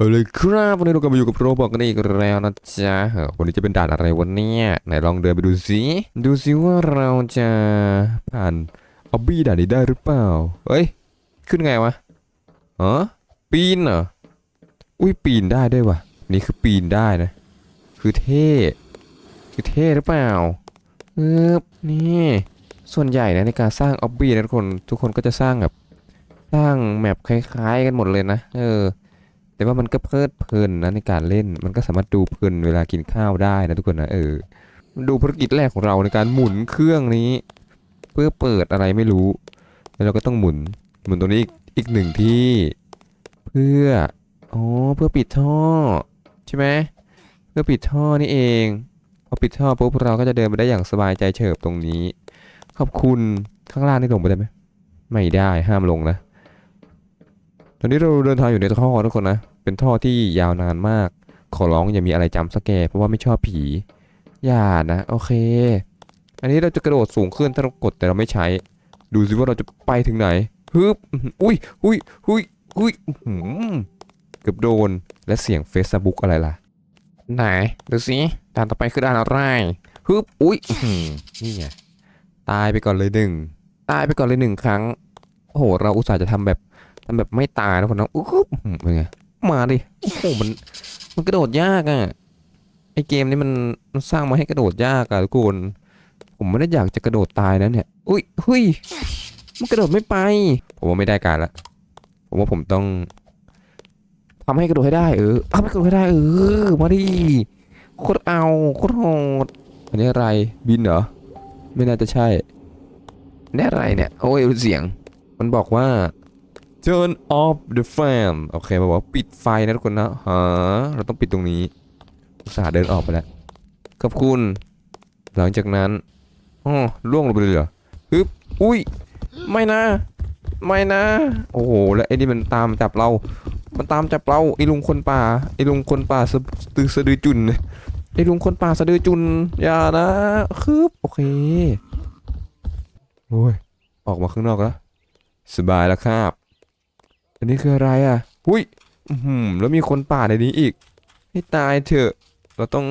เอาเลยครับวันนี้เรากลับมาอยู่กับโรบอกกันอีกแล้วนะจ๊ะวันนี้จะเป็นด่านอะไรวันนี้ไหนลองเดินไปดูสิดูสิว่าเราจะผ่านออบบี้ด่านนี้ได้หรือเปล่าเฮ้ยขึ้นไงวะฮะปีนเหรออุ้ยปีนได้ด้วยวะนี่คือปีนได้นะ คือเท่คือเท่หรือเปล่าเออนี่ส่วนใหญ่นะในการสร้างออบบี้นะทุกคนทุกคนก็จะสร้างแบบสร้างแมปคล้าย ๆ กันหมดเลยนะเออ แต่ว่ามันก็เพลิดเพลินนะในการเล่น มันก็สามารถดูเพลินเวลากินข้าวได้นะทุกคนนะเออ ดูภารกิจแรกของเราในการหมุนเครื่องนี้ เพื่อเปิดอะไรไม่รู้ แล้วเราก็ต้องหมุน หมุนตรงนี้อีกอีกหนึ่งที่ เพื่อ อ๋อ เพื่อปิดท่อ ใช่ไหม เพื่อปิดท่อนี่เอง พอปิดท่อปุ๊บเราก็จะเดินไปได้อย่างสบายใจเฉิบตรงนี้ ขอบคุณข้างล่างนี่ลงไปได้ไหม ไม่ได้ห้ามลงนะตอนนี้เราเดินทางอยู่ในท่อทุกคนนะ เป็นท่อที่ยาวนานมาก ขอร้องอย่ามีอะไรจำสแกเพราะว่าไม่ชอบผี อย่านะ โอเค อันนี้เราจะกระโดดสูงขึ้นถ้าเรากดแต่เราไม่ใช้ ดูสิว่าเราจะไปถึงไหนฮึบอุ้ยอุ้ยอุ้ยอุ้ยหือเกือบโดน และเสียง Facebook อะไรล่ะ ไหน ดูสิด่านต่อไปคือด่านอะไรฮึบอุ้ยนี่ไง ตายไปก่อนเลยหนึ่ง ตายไปก่อนเลยหนึ่งครั้ง โอ้โห เราอุตส่าห์จะทำแบบทำแบบไม่ตายนะคนน้องอุ๊บอื้อหือเป็นไง มาดิโอ้โหมันมันกระโดดยากอะไอเกมนี้มันมันสร้างมาให้กระโดดยากอะทุกคนผมไม่ได้อยากจะกระโดดตายนะเนี่ยอุ้ยเฮ้ยมันกระโดดไม่ไป ผมว่าไม่ได้การละผมว่าผมต้องทำให้กระโดดให้ได้เออทำให้กระโดดให้ได้เออมาดิโคตรเอาโคตรโหดอันนี้อะไรบินเหรอไม่น่าจะใช่นี่อะไรเนี่ยโอ้ยเสียง มันบอกว่า turn off the fan โอเคมาบอกว่าปิดไฟนะทุกคนนะฮะเราต้องปิดตรงนี้อุตส่าห์เดินออกไปแล้วขอบคุณ หลังจากนั้นอ๋อล่วงลงไปเลยเหรอฮึบอุ้ย ไม่นะ ไม่นะ โอ้โห แล้วไอ้นี่มันตามจับเรา มันตามจับเรา ไอ้ลุงคนป่า ไอ้ลุงคนป่าสะตือสะดือจุน ไอ้ลุงคนป่าสะดือจุน อย่านะคืบโอเคโอ้ย ออกมาข้างนอกแล้ว สบายแล้วครับ อันนี้คืออะไรอะหุ้ยอืมแล้วมีคนป่าในนี้อีก ให้ตายเถอะ เราต้อง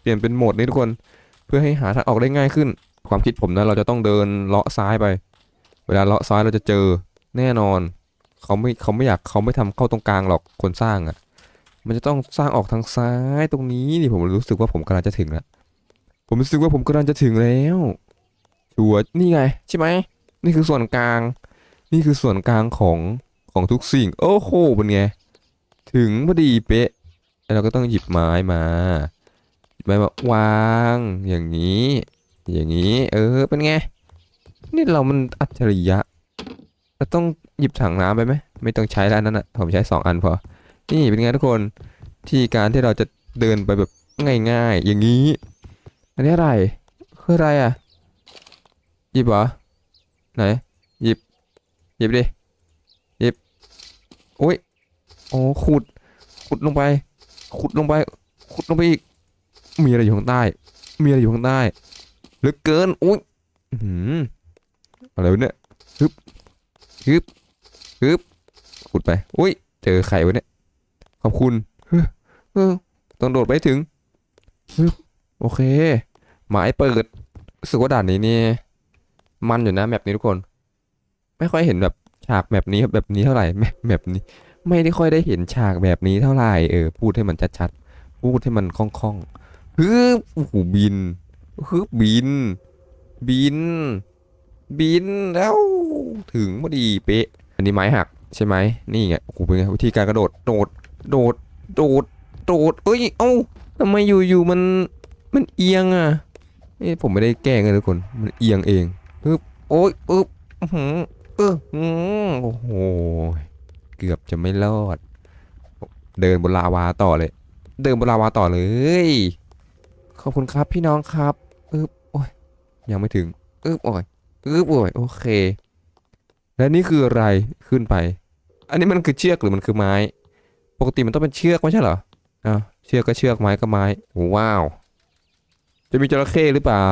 เปลี่ยนเป็นโหมดนี้ทุกคน เพื่อให้หาทางออกได้ง่ายขึ้น ความคิดผมนะเราจะต้องเดินเลาะซ้ายไป เวลาเลาะซ้ายเราจะเจอแน่นอน เขาไม่เขาไม่อยากเขาไม่ทำเข้าตรงกลางหรอกคนสร้างอะ มันจะต้องสร้างออกทางซ้ายตรงนี้นี่ผมรู้สึกว่าผมกำลังจะถึงแล้วผมรู้สึกว่าผมกำลังจะถึงแล้วชัวร์นี่ไง ใช่ไหมนี่คือส่วนกลาง นี่คือส่วนกลางของ ของทุกสิ่ง โอ้โหเป็นไง ถึงพอดีเป๊ะแล้วเราก็ต้องหยิบไม้มาหยิบไม้มาวางอย่างนี้ อย่างนี้ เออเป็นไง นี่เรามันอัจฉริยะเราต้องหยิบถังน้ำไปไหมไม่ต้องใช้แล้วอันนั้นอะผมใช้สองอันพอ นี่เป็นไงทุกคนที่การที่เราจะเดินไปแบบง่ายๆ อย่างนี้ อันนี้อะไรคืออะไรอะหยิบเหรอไหนหยิบหยิบดิ โอ้ยโอ้ขุด ขุดลงไป ขุดลงไป ขุดลงไปอีก มีอะไรอยู่ข้างใต้ มีอะไรอยู่ข้างใต้ลือเกินอุ้ยอื้อหืออะไรวะเนี่ยฮึบฮึบฮึบขุดไปอุ้ย เจอไข่วะเนี่ย ขอบคุณเออต้องโดดไปถึงฮึบโอเค หมายเปิดรู้สึกว่าด่านนี้นี่ มันอยู่นะแมปนี้ทุกคน ไม่ค่อยเห็นแบบ ฉากแบบนี้แบบนี้เท่าไหร่แมปแบบนี้ ไม่ได้ค่อยได้เห็นฉากแบบนี้เท่าไหร่เออพูดให้มันชัดๆพูดให้มันคล่องๆฮึบโอ้โหบินฮึบบิน บิน บินแล้วถึงพอดีเป๊ะ อันนี้ไม้หักใช่ไหมนี่ไงโอ้โหเป็นไงวิธีการกระโดดโดดโดดโดดโดดเอ้ยเอ้าทำไมอยู่ๆมันมันเอียงอะเอ้ผมไม่ได้แกล้งเลยทุกคนมันเอียงเองฮึบโอ้ยปึ๊บอื้อหื เออโอ้โห เกือบจะไม่รอด เดินบนลาวาต่อเลย เดินบนลาวาต่อเลย ขอบคุณครับพี่น้องครับอึ๊บโอ้ยยังไม่ถึงอึ๊บโอ้ยอึ๊บโอ้ยโอเค และนี่คืออะไรขึ้นไป อันนี้มันคือเชือกหรือมันคือไม้ ปกติมันต้องเป็นเชือกไม่ใช่เหรออะเชือกก็เชือกไม้ก็ไม้ว้าว จะมีจระเข้หรือเปล่า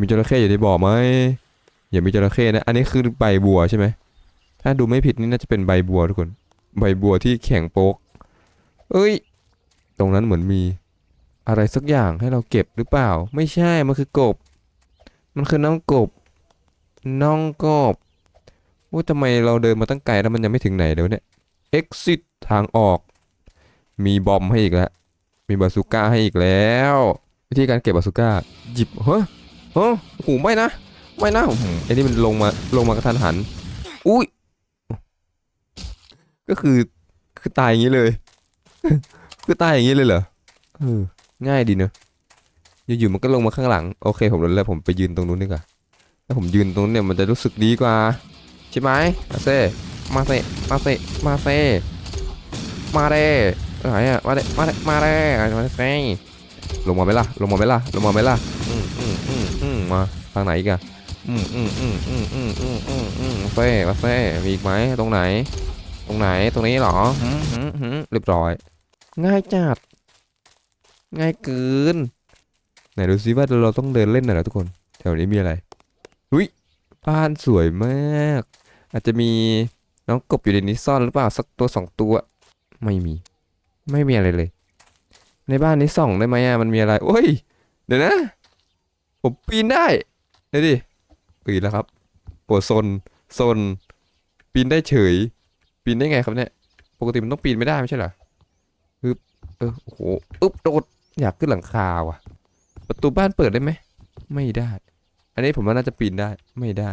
มีจระเข้อยู่ในบ่อไหม อย่ามีจระเข้นะ อันนี้คือใบบัวใช่ไหม ถ้าดูไม่ผิดนี่น่าจะเป็นใบบัวทุกคน ใบบัวที่แข็งโป๊ก เอ้ย ตรงนั้นเหมือนมีอะไรสักอย่างให้เราเก็บหรือเปล่า ไม่ใช่ มันคือกบ มันคือน้องกบ น้องกบว่าทำไมเราเดินมาตั้งไกลแล้วมันยังไม่ถึงไหนเดี๋ยวเนี่ย exit ทางออก มีบอมให้อีกแล้ว มีบาซูก้าให้อีกแล้ว วิธีการเก็บบาซูก้า หยิบเฮ้ยเฮ้ยโอ้โหไม่นะ ไม่นะอื้อหือไอ้นี่มันลงมาลงมากระทันหัน อุ้ย ก็คือคือตายอย่างนี้เลย คือตายอย่างนี้เลยเหรอเออง่ายดีเนอะอยู่ๆมันก็ลงมาข้างหลัง โอเค ผมรู้แล้วผมไปยืนตรงนู้นดีกว่าถ้าผมยืนตรงนู้นเนี่ยมันจะรู้สึกดีกว่า ใช่ไหมมาเซ่มาเซ่มาเซ่มาเซ่มาเด้ไหนอะมาเด้มาเด้มาเด้มาเซ่ลงมาไหมล่ะลงมาไหมล่ะลงมาไหมล่ะอืมอืมอืมอืมมาทางไหนอีกัน อืมอืมอืมอืมอืมอืมอืมอืมเซ่มาเซ่มีอีกไหมตรงไหน ตรงไหนตรงนี้เหรอหืมหืมหืมเรียบร้อย ง่ายจัด ง่ายเกินไหนดูซิว่าเราต้องเดินเล่นหน่อยนะทุกคน แถวนี้มีอะไรอุ้ยบ้านสวยมาก อาจจะมีน้องกบอยู่ในนี้ซ่อนหรือเปล่าสักตัวสองตัว ไม่มี ไม่มีอะไรเลย ในบ้านนี้ส่องได้ไหมอะมันมีอะไรโอ้ย เดี๋ยวนะ ผมปีนได้เดี๋ยวดิ ปีนแล้วครับโอ้โซนโซนปีนได้เฉย ปีนได้ไงครับเนี่ย ปกติมันต้องปีนไม่ได้ไม่ใช่เหรอฮึบเออโอ้โหอึ๊บโดดอยากขึ้นหลังคาว่ะ ประตูบ้านเปิดได้ไหมไม่ได้ อันนี้ผมว่าน่าจะปีนได้ไม่ได้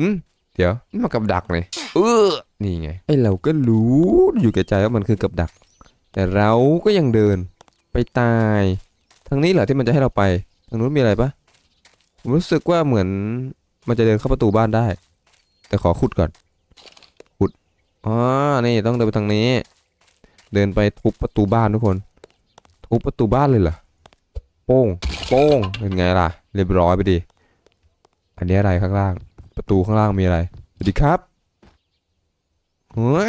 อืมเดี๋ยวนี่มากับดักเลยเออนี่ไงไอเราก็รู้อยู่แก่ใจว่ามันคือกับดัก แต่เราก็ยังเดินไปตายทางนี้เหรอที่มันจะให้เราไปทางนู้นมีอะไรปะผมรู้สึกว่าเหมือน มันจะเดินเข้าประตูบ้านได้ แต่ขอขุดก่อน ขุดอ๋อนี่ต้องเดินไปทางนี้ เดินไปทุบประตูบ้านทุกคน ทุบประตูบ้านเลยเหรอโป้งโป้งเป็นไงล่ะ เรียบร้อยไปดิอันนี้อะไรข้างล่าง ประตูข้างล่างมีอะไรสวัสดีครับเฮ้ย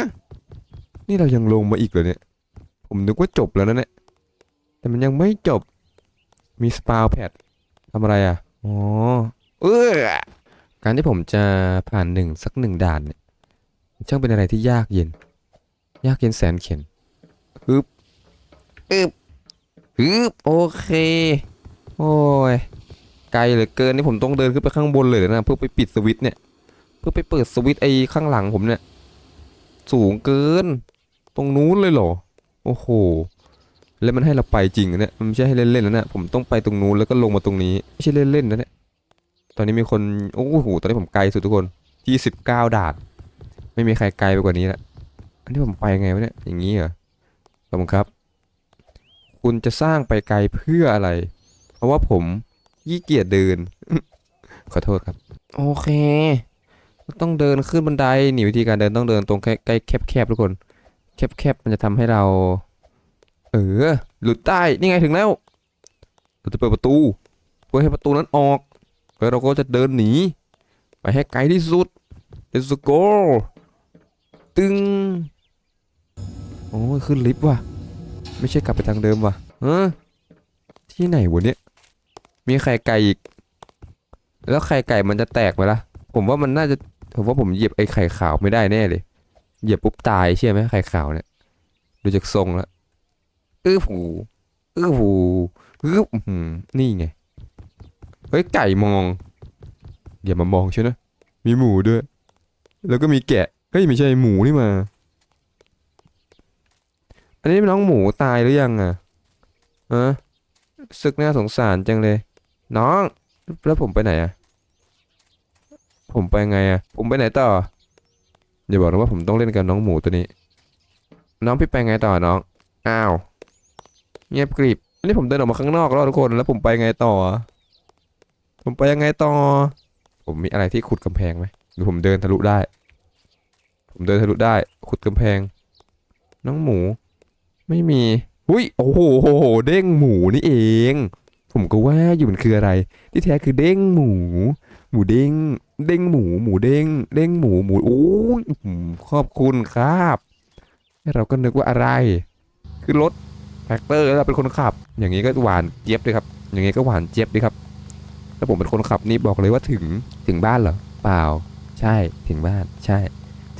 นี่เรายังลงมาอีกเหรอเนี่ย ผมนึกว่าจบแล้วนะเนี่ย แต่มันยังไม่จบ มีสปาวแพดทำอะไรอะ อ๋อ เออ การที่ผมจะผ่านหนึ่งสักหนึ่งด่านเนี่ยช่างเป็นอะไรที่ยากเย็น ยากเย็นแสนเข็นฮึบอึบฮึบโอเค โอ้ย ไกลเหลือเกินนี่ผมต้องเดินขึ้นไปข้างบนเลยนะเพื่อไปปิดสวิตช์เนี่ย เพื่อไปเปิดสวิตช์ไอ้ข้างหลังผมเนี่ย สูงเกิน ตรงนู้นเลยเหรอ โอ้โห แล้วมันให้เราไปจริงเหรอเนี่ย มันไม่ใช่ให้เล่นๆแล้วเนี่ยผมต้องไปตรงนู้นแล้วก็ลงมาตรงนี้ ไม่ใช่เล่นๆนะเนี่ย ตอนนี้มีคนโอ้โหตอนนี้ผมไกลสุดทุกคนยี่สิบเก้าด่านไม่มีใครไกลไปกว่านี้ละอันนี้ผมไปไงวะเนี่ยอย่างนี้เหรอขอบคุณครับ คุณจะสร้างไปไกลเพื่ออะไร เพราะว่าผมยี่เกียจเดิน ขอโทษครับ โอเค ต้องเดินขึ้นบันไดนี่วิธีการเดินต้องเดินตรงใกล้ๆแคบๆทุกคน แคบๆมันจะทำให้เรา เออ หลุดใต้นี่ไงถึงแล้วเราจะเปิดประตูเพื่อให้ประตูนั้นออก แล้วเราก็จะเดินหนี ไปให้ไกลที่สุด Let's go ตึงโอ้ยขึ้นลิฟต์ว่ะ ไม่ใช่กลับไปทางเดิมว่ะเออที่ไหนวะเนี่ย มีไข่ไก่อีก แล้วไข่ไก่มันจะแตกไหมล่ะ ผมว่ามันน่าจะ ผมว่าผมเหยียบไอ้ไข่ขาวไม่ได้แน่เลย เหยียบปุ๊บตายใช่ไหมไข่ขาวเนี่ย ดูจากทรงแล้วอื้อหูอื้อหูอื้อหือนี่ไง เฮ้ยไก่มองอย่ามามองใช่นะมีหมูด้วย แล้วก็มีแกะเฮ้ยไม่ใช่หมูนี่มา อันนี้น้องหมูตายหรือยังอะฮะสึกน่าสงสารจังเลย น้อง แล้วผมไปไหนอะ ผมไปไงอะ ผมไปไหนต่ออย่าบอกนะว่าผมต้องเล่นกับน้องหมูตัวนี้ น้องพี่ไปไงต่อน้องอ้าวเงียบกริบอันนี้ผมเดินออกมาข้างนอกแล้วทุกคนแล้วผมไปไงต่อ ผมไปยังไงต่อ ผมมีอะไรที่ขุดกำแพงไหมหรือผมเดินทะลุได้ ผมเดินทะลุได้ ขุดกำแพง น้องหมู ไม่มีหุ้ยโอ้โหเด้งหมูนี่เอง ผมก็ว่าอยู่มันคืออะไร ที่แท้คือเด้งหมู หมูเด้ง เด้งหมู หมูเด้ง เด้งหมู หมู โอ้ยขอบคุณครับแล้วเราก็นึกว่าอะไร คือรถแท็กเตอร์แล้วเราเป็นคนขับ อย่างนี้ก็หวานเจี๊ยบเลยครับ อย่างนี้ก็หวานเจี๊ยบดีครับ ถ้าผมเป็นคนขับนี่บอกเลยว่าถึงถึงบ้านเหรอเปล่า ใช่ถึงบ้าน ใช่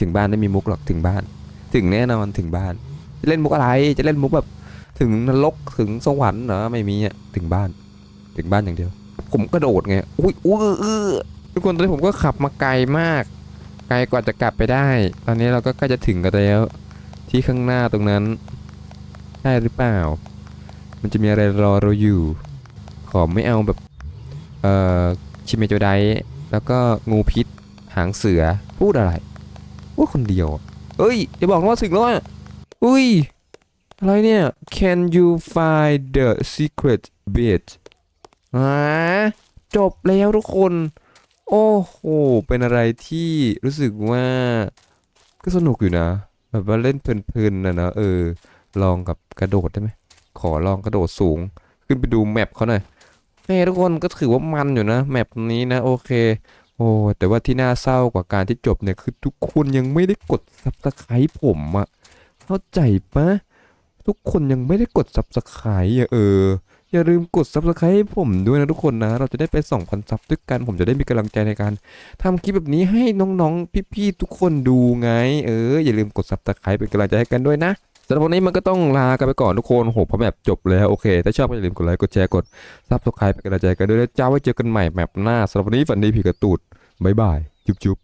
ถึงบ้านไม่มีมุกหรอกถึงบ้าน ถึงแน่นอนถึงบ้านจะเล่นมุกอะไรจะเล่นมุกแบบถึงนรกถึงสวรรค์เหรอไม่มีอะถึงบ้าน ถึงบ้านอย่างเดียว ผมกระโดดไงอุ้ยอุ้ออทุกคนตอนนี้ผมก็ขับมาไกลมาก ไกลกว่าจะกลับไปได้ ตอนนี้เราก็ใกล้จะถึงกันแล้ว ที่ข้างหน้าตรงนั้นใช่หรือเปล่า มันจะมีอะไรรอเราอยู่ ขอไม่เอาแบบ ชิเมโจไดแล้วก็งูพิษ หางเสือ พูดอะไรพูดคนเดียวเอ้ยอย่าบอกว่าถึงแล้วอะอุ้ย อะไรเนี่ย Can you find the secret bit อ่าจบแล้วทุกคน โอ้โห เป็นอะไรที่รู้สึกว่า ก็สนุกอยู่นะ แบบว่าเล่นเพลินๆนะนะเออ ลองกับกระโดดได้ไหม ขอลองกระโดดสูง ขึ้นไปดูแมปเขาหน่อย เฮ้ทุกคนก็ถือว่ามันอยู่นะแมปนี้นะโอเค โอ้แต่ว่าที่น่าเศร้ากว่าการที่จบเนี่ยคือทุกคนยังไม่ได้กด subscribe ผมอะเข้าใจปะทุกคนยังไม่ได้กด subscribe อะเอออย่าลืมกด subscribe ให้ผมด้วยนะทุกคนนะ เราจะได้ไป2,000ซับด้วยกัน ผมจะได้มีกำลังใจในการทำคลิปแบบนี้ให้น้องๆ พี่ๆ ทุกคนดูไง เออ อย่าลืมกด subscribe เป็นกำลังใจให้กันด้วยนะ สำหรับวันนี้มันก็ต้องลากันไปก่อนทุกคนโหพอแบบจบแล้วโอเค ถ้าชอบก็อย่าลืมกดไลค์กดแชร์กดซับสไครป์เป็นกำลังใจกันด้วยนะจ้าไว้เจอกันใหม่แมปหน้าสำหรับวันนี้ฝันดีผีกระตูดบ๊ายบายจุ๊บ